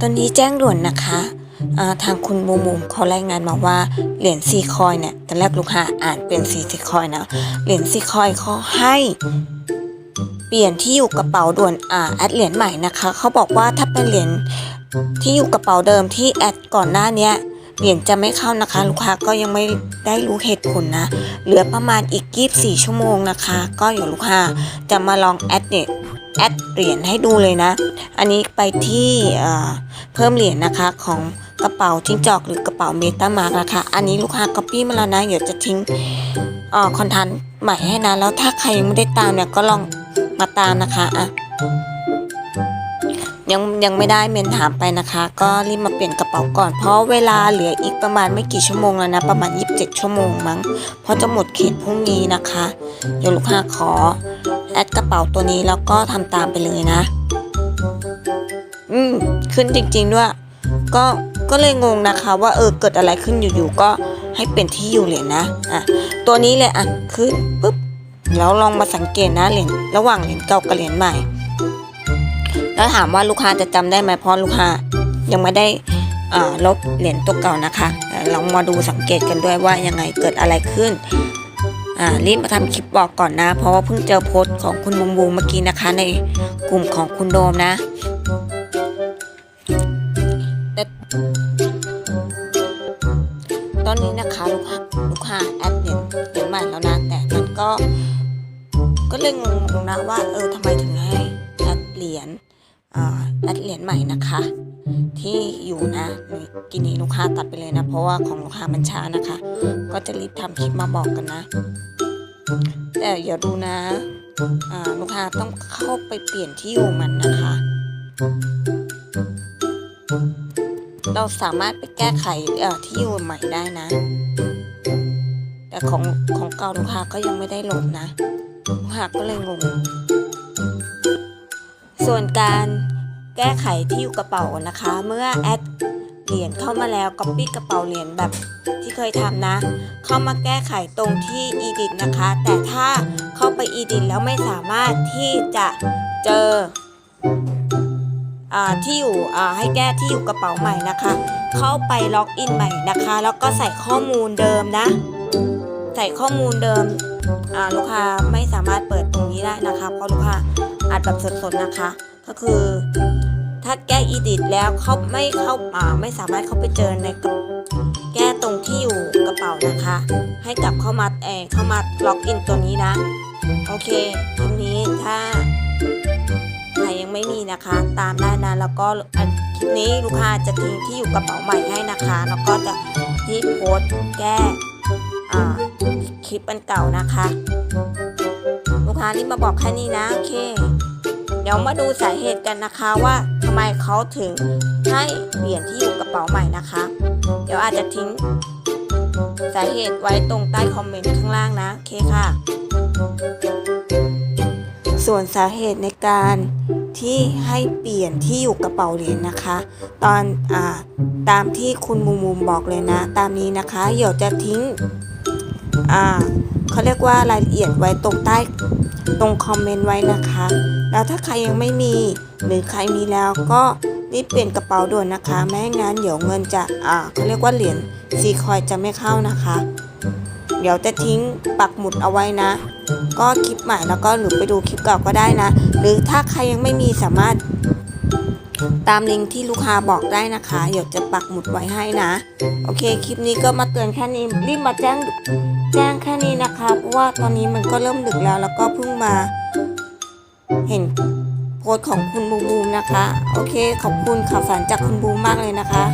ตอนนี้แจ้งด่วนนะคะาทางคุณบูมูมเขารายงานมาว่าเหรียญซีคอยเนี่ยตอนแรกลูกค้าอ่านเป็นซีซีคอยนะเหรียญซีคอยเขาให้เปลี่ยนที่อยู่กระเป๋าด่วนอ่าแอดเหรียญใหม่นะคะเขาบอกว่าถ้าเป็นเหรียญที่อยู่กระเป๋าเดิมที่แอดก่อนหน้าเนี้ยเหรียญจะไม่เข้านะคะ ลูกค้าก็ยังไม่ได้รู้เหตุผลนะ เหลือประมาณอีก 24 ชั่วโมงนะคะ ก็เดี๋ยวลูกค้าจะมาลองแอดเนี่ย แอดเหรียญให้ดูเลยนะ อันนี้ไปที่เพิ่มเหรียญนะคะของกระเป๋าจิ้งจอกหรือกระเป๋าเมตามาร์กนะคะ อันนี้ลูกค้าก๊อปปี้มาแล้วนะ เดี๋ยวจะทิ้งออคอนทันใหม่ให้นะ แล้วถ้าใครยังไม่ได้ตามเนี่ยก็ลองมาตามนะคะอะ ยังยังไม่ได้เมนถามไปนะคะ ก็รีบมาเปลี่ยนกระเป๋าก่อน เพราะเวลาเหลืออีกประมาณไม่กี่ชั่วโมงแล้วนะ ประมาณ 27 ชั่วโมงมั้ง เพราะจะหมดเขตพรุ่งนี้นะคะ เดี๋ยวลูกค้าขอแอดกระเป๋าตัวนี้แล้วก็ทำตามไปเลยนะ อืม ขึ้นจริง ๆ ด้วย ก็ก็เลยงงนะคะว่าเออเกิดอะไรขึ้นอยู่ๆก็ให้เป็นที่อยู่เหรียญนะอะตัวนี้เลยอะขึ้นปุ๊บแล้วลองมาสังเกตนะเหรียญระหว่างเหรียญเก่ากับเหรียญใหม่ แล้วถามว่าลูกค้าจะจำได้ไหมเพราะลูกค้ายังไม่ได้ลบเหรียญตัวเก่านะคะลองมาดูสังเกตกันด้วยว่ายังไงเกิดอะไรขึ้นรีบมาทำคลิปบอกก่อนนะ เพราะว่าเพิ่งเจอโพสต์ของคุณบุมบูมเมื่อกี้นะคะ ในกลุ่มของคุณโดมนะแต่ตอนนี้นะคะลูกค้าลูกค้าแอดเหรียญเหรียญใหม่แล้วนะแต่มันก็ก็เลยงงนะว่าเออทำไมถึงให้แอดเหรียญ อ่าแอดเหรียญใหม่นะคะ ที่อยู่นะกินนี้ลูกค้าตัดไปเลยนะ เพราะว่าของลูกค้ามันช้านะคะ ก็จะรีบทำคลิปมาบอกกันนะ แต่อย่าดูนะลูกค้าต้องเข้าไปเปลี่ยนที่อยู่มันนะคะ เราสามารถไปแก้ไขที่อยู่ใหม่ได้นะ แต่ของของเก่าลูกค้าก็ยังไม่ได้ลบนะลูกค้าก็เลยงง ส่วนการแก้ไขที่อยู่กระเป๋านะคะ เมื่อแอดเหรียญเข้ามาแล้วก๊อปปี้กระเป๋าเหรียญแบบที่เคยทำนะ เข้ามาแก้ไขตรงที่ edit นะคะ แต่ถ้าเข้าไป edit แล้วไม่สามารถที่จะเจออที่อยู่ให้แก้ที่อยู่กระเป๋าใหม่นะคะ เข้าไปล็อกอินใหม่นะคะ แล้วก็ใส่ข้อมูลเดิมนะ ใส่ข้อมูลเดิมลูกค้าไม่สามารถเปิดตรงนี้ได้นะคะเพราะลูกค้า อัดแบบสดๆนะคะ ก็คือถ้าแก้ edit แล้วเขาไม่เข้าอ่าไม่สามารถเข้าไปเจอในแก้ตรงที่อยู่กระเป๋านะคะ ให้กลับเข้ามาเอเข้ามาล็อกอินตัวนี้นะ โอเคทีนี้ถ้าใครยังไม่มีนะคะ ตามได้นะแล้วก็คลิปนี้ลูกค้าจะทิ้งที่อยู่กระเป๋าใหม่ให้นะคะ แล้วก็จะที่โพสต์แก้คลิปอันเก่านะคะ ลูกค้านี่มาบอกแค่นี้นะโอเค เดี๋ยวมาดูสาเหตุกันนะคะว่าทำไมเขาถึงให้เปลี่ยนที่อยู่กระเป๋าใหม่นะคะ เดี๋ยวอาจจะทิ้งสาเหตุไว้ตรงใต้คอมเมนต์ข้างล่างนะโอเคค่ะ ส่วนสาเหตุในการที่ให้เปลี่ยนที่อยู่กระเป๋าเหรียญนะคะ ตอนอ่าตามที่คุณมุมมุมบอกเลยนะ ตามนี้นะคะเดี๋ยวจะทิ้งอ่า เขาเรียกว่ารายละเอียดไว้ตรงใต้ตรงคอมเมนต์ไว้นะคะ แล้วถ้าใครยังไม่มีหรือใครมีแล้วก็รีบเปลี่ยนกระเป๋าด่วนนะคะ ไม่งั้นเดี๋ยวเงินจะอ่าเขาเรียกว่าเหรียญซีคอยจะไม่เข้านะคะ เดี๋ยวจะทิ้งปักหมุดเอาไว้นะ ก็คลิปใหม่แล้วก็หรือไปดูคลิปเก่าก็ได้นะ หรือถ้าใครยังไม่มีสามารถ ตามลิงก์ที่ลูกค้าบอกได้นะคะเดี๋ยวจะปักหมุดไว้ให้นะ โอเคคลิปนี้ก็มาเตือนแค่นี้รีบมาแจ้งแจ้งแค่นี้นะคะเพราะว่าตอนนี้มันก็เริ่มดึกแล้ว แล้วก็เพิ่งมา เห็นโพสของคุณบูมบูมนะคะ โอเคขอบคุณข่าวสารจากคุณบูมมากเลยนะคะ